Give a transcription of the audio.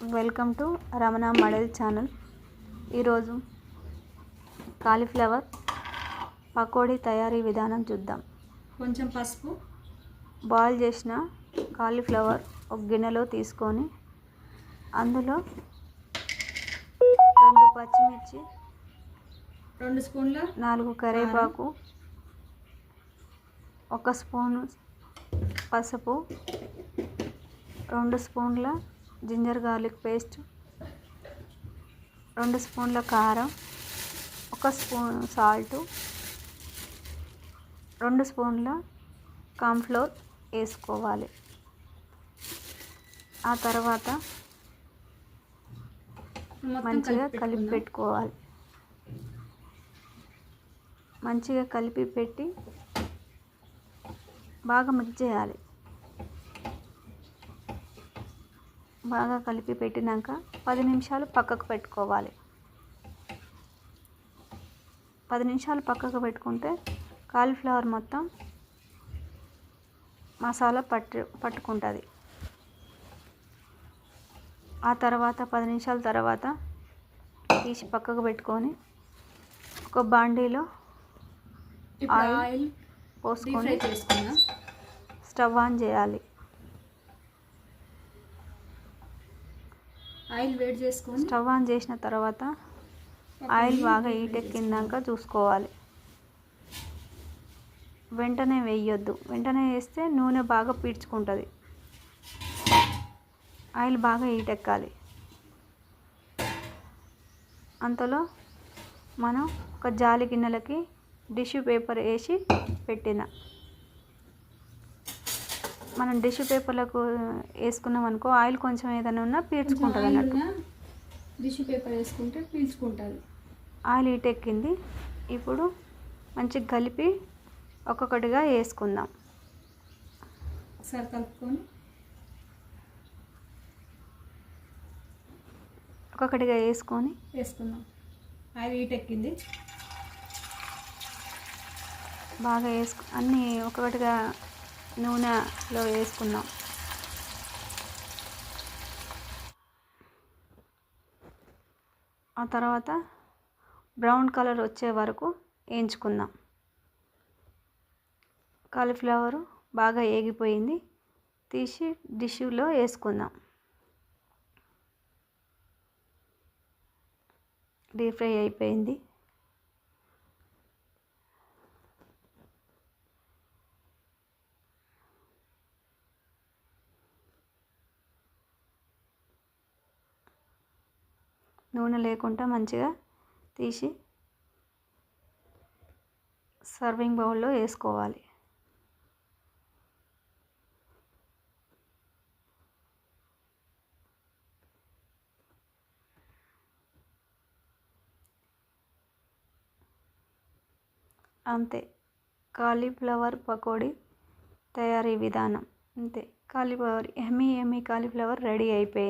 Welcome to Ramana మడల్ channel. ఈరోజు cauliflower pakodi తయారీ విధానం చూద్దాం. కొంచెం పసుపు. బాయిల్ చేసిన కాలీఫ్లవర్ ఒక గిన్నెలో తీసుకొని అందులో రెండు పచ్చిమిర్చి రెండు స్పూన్ల నాలుగు కరివేపాకు ఒక స్పూను పసుపు రెండు స్పూన్ల జింజర్ గార్లిక్ పేస్ట్ రెండు స్పూన్ల కారం ఒక స్పూన్ సాల్ట్ రెండు స్పూన్ల కార్న్ఫ్లోర్ వేసుకోవాలి. ఆ తర్వాత మంచిగా కలిపి పెట్టుకోవాలి. మంచిగా కలిపి పెట్టి బాగా మిక్స్ చేయాలి. బాగా కలిపి పెట్టినాక పది నిమిషాలు పక్కకు పెట్టుకోవాలి. పది నిమిషాలు పక్కకు పెట్టుకుంటే కాలీఫ్లవర్ మొత్తం మసాలా పట్టు పట్టుకుంటుంది. ఆ తర్వాత పది నిమిషాల తర్వాత తీసి పక్కకు పెట్టుకొని ఒక బాండీలో ఆయిల్ పోసుకొని స్టవ్ ఆన్ చేయాలి. ఆయిల్ వేడి చేసుకొని స్టవ్ ఆన్ చేసిన తర్వాత ఆయిల్ బాగా హీట్ ఎక్కిందాక చూసుకోవాలి. వెంటనే వేయొద్దు. వెంటనే వేస్తే నూనె బాగా పీడ్చుకుంటుంది. ఆయిల్ బాగా హీట్ ఎక్కాలి. అంతలో మనం ఒక జాలి గిన్నెలకి టిష్యూ పేపర్ వేసి పెట్టిన. మనం టిష్యూ పేపర్లకు వేసుకున్నాం అనుకో ఆయిల్ కొంచెం ఏదైనా ఉన్నా ఆయిల్ అన్నట్టు. టిష్యూ పేపర్ వేసుకుంటే పీల్చుకుంటుంది. ఆయిల్ హీట్ ఎక్కింది. ఇప్పుడు మంచిగా కలిపి ఒక్కొక్కటిగా వేసుకుందాం. ఒకసారి కలుపుకొని ఒక్కొక్కటిగా వేసుకొని వేసుకుందాం. ఆయిల్ హీట్ ఎక్కింది. బాగా వేసుకు అన్నీ ఒక్కొక్కటిగా నూనెలో వేసుకుందాం ఆ తర్వాత బ్రౌన్ కలర్ వచ్చే వరకు వేయించుకుందాం. కాలీఫ్లవరు బాగా ఏగిపోయింది. తీసి డిష్యూలో వేసుకుందాం. డీప్ ఫ్రై అయిపోయింది. నూనె లేకుండా మంచిగా తీసి సర్వింగ్ బౌల్లో వేసుకోవాలి. అంతే. కాలీఫ్లవర్ పకోడీ తయారీ విధానం. అంతే. కాలీఫ్లవర్ ఎమ్మీ ఎమ్మీ కాలీఫ్లవర్ రెడీ అయిపోయింది.